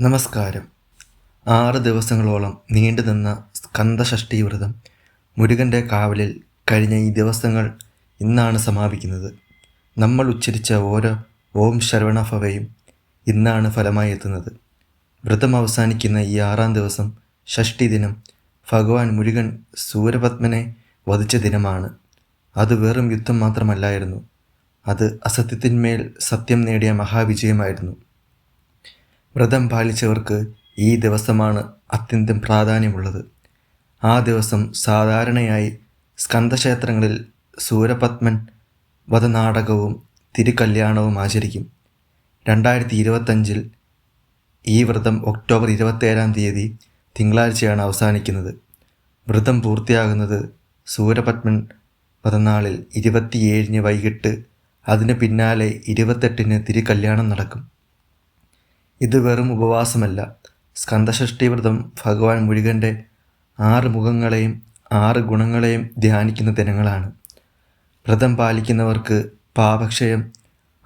നമസ്കാരം. ആറ് ദിവസങ്ങളോളം നീണ്ടുനിന്ന സ്കന്ദഷഷ്ഠി വ്രതം മുരുകന്റെ കാവലിൽ കഴിഞ്ഞ ഈ ദിവസങ്ങൾ ഇന്നാണ് സമാപിക്കുന്നത്. നമ്മൾ ഉച്ചരിച്ച ഓരോ ഓം ശരവണഭവയും ഇന്നാണ് ഫലമായി എത്തുന്നത്. വ്രതം അവസാനിക്കുന്ന ഈ ആറാം ദിവസം ഷഷ്ടി ദിനം ഭഗവാൻ മുരുകൻ സൂര്യപത്മനെ വധിച്ച ദിനമാണ്. അത് വെറും യുദ്ധം മാത്രമല്ലായിരുന്നു. അത് അസത്യത്തിന്മേൽ സത്യം നേടിയ മഹാവിജയമായിരുന്നു. വ്രതം പാലിച്ചവർക്ക് ഈ ദിവസമാണ് അത്യന്തം പ്രാധാന്യമുള്ളത്. ആ ദിവസം സാധാരണയായി സ്കന്ദക്ഷേത്രങ്ങളിൽ സൂരപത്മൻ വധനാടകവും തിരുകല്യാണവും ആചരിക്കും. രണ്ടായിരത്തി ഇരുപത്തഞ്ചിൽ ഈ വ്രതം ഒക്ടോബർ ഇരുപത്തേഴാം തീയതി തിങ്കളാഴ്ചയാണ് അവസാനിക്കുന്നത്. വ്രതം പൂർത്തിയാകുന്നത് സൂരപത്മൻ പതിനാളിൽ ഇരുപത്തിയേഴിന് വൈകിട്ട് അതിന് പിന്നാലെ ഇരുപത്തെട്ടിന് തിരുകല്യാണം നടക്കും. ഇത് വെറും ഉപവാസമല്ല. സ്കന്ദഷഷ്ഠി വ്രതം ഭഗവാൻ മുരുകന്റെ ആറ് മുഖങ്ങളെയും ആറ് ഗുണങ്ങളെയും ധ്യാനിക്കുന്ന ദിനങ്ങളാണ്. വ്രതം പാലിക്കുന്നവർക്ക് പാപക്ഷയം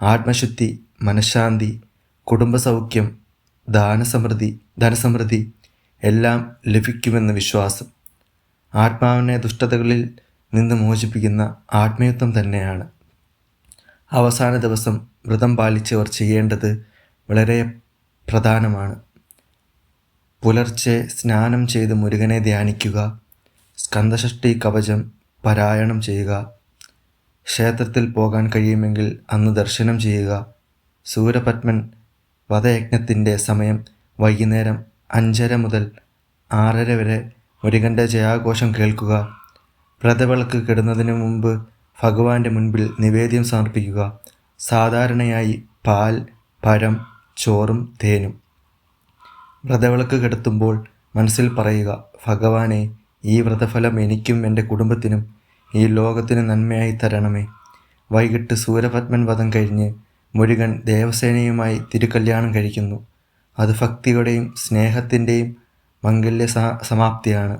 ആത്മശുദ്ധി മനഃശാന്തി കുടുംബസൗഖ്യം ദാനസമൃദ്ധി ധനസമൃദ്ധി എല്ലാം ലഭിക്കുമെന്ന് വിശ്വാസം. ആത്മാവിനെ ദുഷ്ടതകളിൽ നിന്ന് മോചിപ്പിക്കുന്ന ആത്മീയത്വം തന്നെയാണ്. അവസാന ദിവസം വ്രതം പാലിച്ചവർ ചെയ്യേണ്ടത് വളരെ പ്രധാനമാണ്. പുലർച്ചെ സ്നാനം ചെയ്ത് മുരുകനെ ധ്യാനിക്കുക സ്കന്ദഷഷ്ഠി കവചം പാരായണം ചെയ്യുക ക്ഷേത്രത്തിൽ പോകാൻ കഴിയുമെങ്കിൽ അന്ന് ദർശനം ചെയ്യുക സൂര്യപത്മൻ വധയജ്ഞത്തിന്റെ സമയം വൈകുന്നേരം അഞ്ചര മുതൽ ആറര വരെ മുരുകന്റെ ജയാഘോഷം കേൾക്കുക വ്രതവിളക്ക് കിടുന്നതിന് മുമ്പ് ഭഗവാന്റെ മുൻപിൽ നിവേദ്യം സമർപ്പിക്കുക സാധാരണയായി പാൽ പഴം ചോറും തേനും. വ്രതവിളക്ക് കെടുത്തുമ്പോൾ മനസ്സിൽ പറയുക ഭഗവാനെ ഈ വ്രതഫലം എനിക്കും എന്റെ കുടുംബത്തിനും ഈ ലോകത്തിന് നന്മയായി തരണമേ. വൈകിട്ട് സൂര്യപത്മൻ വധം കഴിഞ്ഞ് മുരുകൻ ദേവസേനയുമായി തിരുക്കല്യാണം കഴിക്കുന്നു. അത് ഭക്തിയുടെയും സ്നേഹത്തിന്റെയും മംഗല്യ സമാപ്തിയാണ്.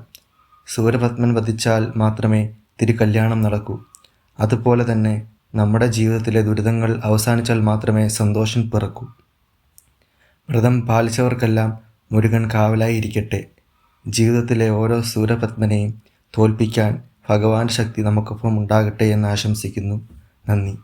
സൂര്യപത്മൻ വധിച്ചാൽ മാത്രമേ തിരുക്കല്യാണം നടക്കൂ. അതുപോലെ തന്നെ നമ്മുടെ ജീവിതത്തിലെ ദുരിതങ്ങൾ അവസാനിച്ചാൽ മാത്രമേ സന്തോഷം പിറക്കൂ. വ്രതം പാലിച്ചവർക്കെല്ലാം മുരുകൻ കാവലായിരിക്കട്ടെ. ജീവിതത്തിലെ ഓരോ സൂര്യപത്മനെയും തോൽപ്പിക്കാൻ ഭഗവാൻ ശക്തി നമുക്കൊപ്പം ഉണ്ടാകട്ടെ എന്ന് ആശംസിക്കുന്നു. നന്ദി.